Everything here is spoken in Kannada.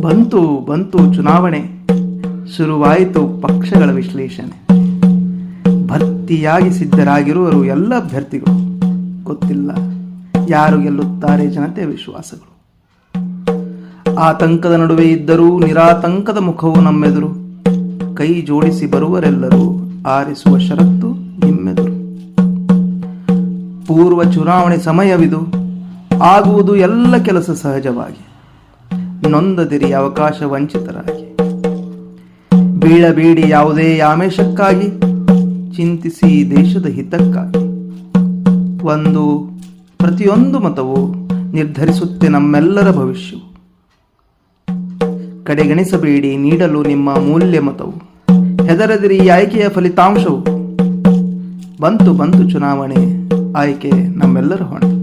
ಬಂತು ಬಂತು ಚುನಾವಣೆ. ಶುರುವಾಯಿತು ಪಕ್ಷಗಳ ವಿಶ್ಲೇಷಣೆ. ಭರ್ತಿಯಾಗಿ ಸಿದ್ಧರಾಗಿರುವರು ಎಲ್ಲ ಅಭ್ಯರ್ಥಿಗಳು. ಗೊತ್ತಿಲ್ಲ ಯಾರು ಗೆಲ್ಲುತ್ತಾರೆ ಜನತೆ ವಿಶ್ವಾಸಗಳು. ಆತಂಕದ ನಡುವೆ ಇದ್ದರೂ ನಿರಾತಂಕದ ಮುಖವು ನಮ್ಮೆದುರು. ಕೈ ಜೋಡಿಸಿ ಬರುವರೆಲ್ಲರೂ ಆರಿಸುವ ಷರತ್ತು ನಿಮ್ಮೆದುರು. ಪೂರ್ವ ಚುನಾವಣೆ ಸಮಯವಿದು. ಆಗುವುದು ಎಲ್ಲ ಕೆಲಸ ಸಹಜವಾಗಿ. ನೊಂದದಿರಿ ಅವಕಾಶ ವಂಚಿತರಾಗಿ. ಬೀಳಬೇಡಿ ಯಾವುದೇ ಆಮೇಶಕ್ಕಾಗಿ ಚಿಂತಿಸಿ ದೇಶದ ಹಿತಕ್ಕಾಗಿ. ಒಂದು, ಪ್ರತಿಯೊಂದು ಮತವು ನಿರ್ಧರಿಸುತ್ತೆ ನಮ್ಮೆಲ್ಲರ ಭವಿಷ್ಯವು. ಕಡೆಗಣಿಸಬೇಡಿ, ನೀಡಲು ನಿಮ್ಮ ಮೂಲ್ಯ ಮತವು. ಹೆದರದಿರಿ ಆಯ್ಕೆಯ ಫಲಿತಾಂಶವು. ಬಂತು ಬಂತು ಚುನಾವಣೆ, ಆಯ್ಕೆ ನಮ್ಮೆಲ್ಲರ ಹೊಣೆ.